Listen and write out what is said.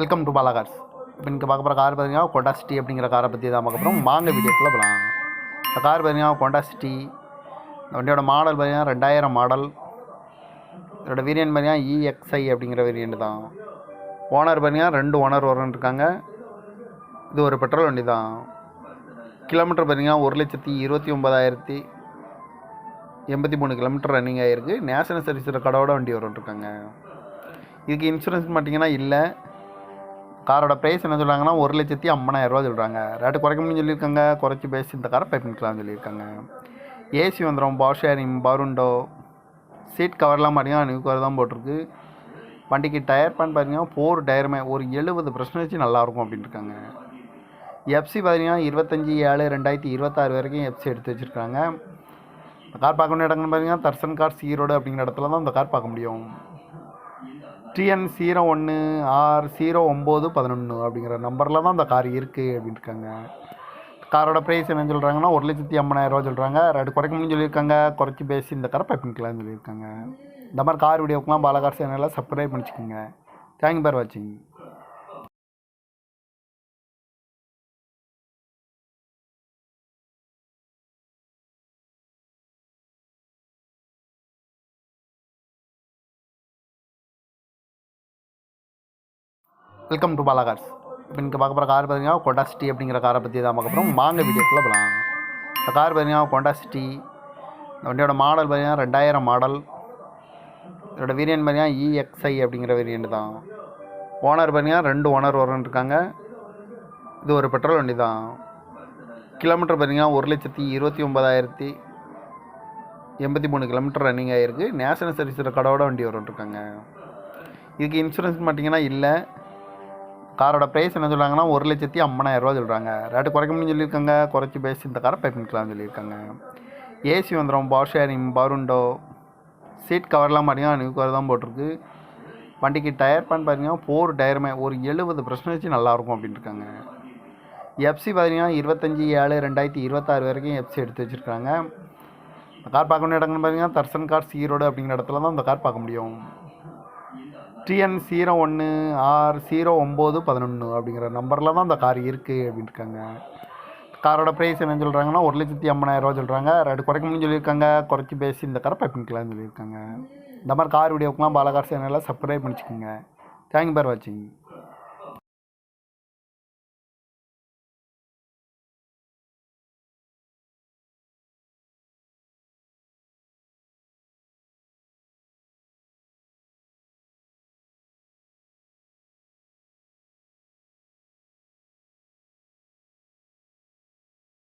Welcome to Bala cars இப்போ இங்கே பார்க்க போகிற கார் பார்த்தீங்கன்னா கொண்டா சிட்டி அப்படிங்கிற காரை பற்றி தான் பார்க்க போகிறோம் வாங்க வீடியோக்குள்ளே போகலாம் இந்த கார் பார்த்தீங்கன்னா கொண்டா சிட்டி இந்த வண்டியோட மாடல் பார்த்தீங்கன்னா ரெண்டாயிரம் மாடல் இதோட வேரியன்ட் பார்த்தீங்கன்னா இஎக்ஸ்ஐ அப்படிங்கிற வேரியன்ட் தான். ஓனர் பார்த்தீங்கன்னா ரெண்டு ஓனர் வரன்னு இருக்காங்க. இது ஒரு பெட்ரோல் வண்டி தான். கிலோமீட்டர் பார்த்தீங்கன்னா ஒரு லட்சத்தி இருபத்தி ஒம்பதாயிரத்தி எண்பத்தி மூணு கிலோமீட்டர் ரன்னிங் ஆகிருக்கு நேஷனல் சர்வீஸில் கடவோட வண்டி வரும்னு இருக்காங்க. இதுக்கு இன்சூரன்ஸ் பார்த்தீங்கன்னா இல்லை. காரோட ப்ரைஸ் என்ன சொல்கிறாங்கன்னா ஒரு லட்சத்தி ஐம்பதாயிரரூவா சொல்கிறாங்க ரேட்டு குறைக்க சொல்லியிருக்காங்க. குறைச்சி பேசி இந்த காரை பை பண்ணிக்கலாம்னு சொல்லியிருக்காங்க. ஏசி வந்துடும் பவர் ஷேரிங் பருண்டோ சீட் கவர்லாம் பார்த்தீங்கன்னா நியூ கவர் தான் போட்டிருக்கு. வண்டிக்கு டயர் பேன் பார்த்தீங்கன்னா ஃபோர் டயருமே ஒரு எழுபது பர்சன்டேஜ் நல்லாயிருக்கும் அப்படின்னு இருக்காங்க. எஃப்சி பார்த்தீங்கன்னா இருபத்தஞ்சி ஏழு ரெண்டாயிரத்தி இருபத்தாறு வரைக்கும் எஃப்சி எடுத்து வச்சுருக்காங்க. இந்த கார் பார்க்க வேண்டிய இடங்கள்னு பார்த்தீங்கன்னா தர்சன் கார் ஈரோடு அப்படிங்கிற இடத்துல தான் இந்த கார் பார்க்க முடியும். டிஎன் ஜீரோ ஒன்று ஆர் ஜீரோ ஒம்பது பதினொன்று அப்படிங்கிற நம்பரில் தான் இந்த கார் இருக்குது அப்படின்ட்டுருக்காங்க. காரோட ப்ரைஸ் என்ன சொல்கிறாங்கன்னா ஒரு லட்சத்தி ஐம்பதாயிரரூவா சொல்கிறாங்க ரெண்டு குறைக்க சொல்லியிருக்காங்க. குறைச்சி பேசி இந்த காரை பைப்பிங்கலாம்னு சொல்லியிருக்காங்க. இந்த மாதிரி கார் வீடியோக்கெலாம் பாலகார் சேனலில் சப்ஸ்கிரைப் பண்ணிச்சுக்கோங்க. தேங்க்யூ பேர் வாட்சிங் வெல்கம் டு பாலா கார்ஸ் இப்போ இங்கே பார்க்க போகிற கார் பார்த்தீங்கன்னா கொண்டா சிட்டி அப்படிங்கிற காரை பற்றி தான் பார்க்க போகிறோம் வாங்க வீடியோக்குள்ளே போகலாம் இந்த கார் பார்த்தீங்கன்னா கொண்டா சிட்டி இந்த வண்டியோட மாடல் பார்த்தீங்கன்னா ரெண்டாயிரம் மாடல் இதோட வேரியன்ட் பார்த்தீங்கன்னா இஎக்ஸ்ஐ அப்படிங்கிற வேரியன்ட் தான். ஓனர் பார்த்தீங்கன்னா ரெண்டு ஓனர் வரன்னு இருக்காங்க. இது ஒரு பெட்ரோல் வண்டி தான். கிலோமீட்டர் பார்த்தீங்கன்னா ஒரு லட்சத்தி இருபத்தி ஒம்பதாயிரத்தி எண்பத்தி மூணு கிலோமீட்டர் ரன்னிங் ஆகிருக்கு நேஷனல் சர்வீஸில் கடவோட வண்டி வரும்னு இருக்காங்க. இதுக்கு இன்சூரன்ஸ் பார்த்தீங்கன்னா இல்லை. காரோட ப்ரைஸ் என்ன சொல்கிறாங்கன்னா ஒரு லட்சத்தி ஐம்பதாயிரரூவா சொல்கிறாங்க ரேட்டு குறைக்க சொல்லியிருக்காங்க. குறைச்சி பேசி இந்த காரை பை பண்ணிக்கலாம்னு சொல்லியிருக்காங்க. ஏசி வந்துடும் பவர் ஷேரிங் பருண்டோ சீட் கவர்லாம் பார்த்தீங்கன்னா நியூ கவர் தான் போட்டிருக்கு. வண்டிக்கு டயர் பேன் பார்த்தீங்கன்னா ஃபோர் டயருமே ஒரு எழுபது பர்சன்டேஜ் நல்லாயிருக்கும் அப்படின்னு இருக்காங்க. எஃப்சி பார்த்தீங்கன்னா இருபத்தஞ்சி ஏழு ரெண்டாயிரத்தி இருபத்தாறு வரைக்கும் எஃப்சி எடுத்து வச்சுருக்காங்க. இந்த கார் பார்க்க வேண்டிய இடங்கள்னு பார்த்தீங்கன்னா தர்சன் கார் ஈரோடு அப்படிங்கிற இடத்துல தான் இந்த கார் பார்க்க முடியும். டிஎன் ஜீரோ ஒன்று ஆர் ஜீரோ ஒம்பது பதினொன்று அப்படிங்கிற நம்பரில் தான் இந்த கார் இருக்குது அப்படின்னு இருக்காங்க காரோட ப்ரைஸ் என்ன சொல்கிறாங்கன்னா ஒரு லட்சத்தி ஐம்பதாயிரரூவா சொல்கிறாங்க ரெண்டு குறைக்க முடியும்னு சொல்லியிருக்காங்க. குறைச்சி பேசி இந்த காரை பைப்பிங்கலாம்னு சொல்லியிருக்காங்க. இந்த மாதிரி கார் வீடியோக்கெலாம் பாலகார் சேனலில் சப்ஸ்கிரைப் பண்ணிச்சுக்கோங்க. தேங்க்யூ பேர் வாட்சிங்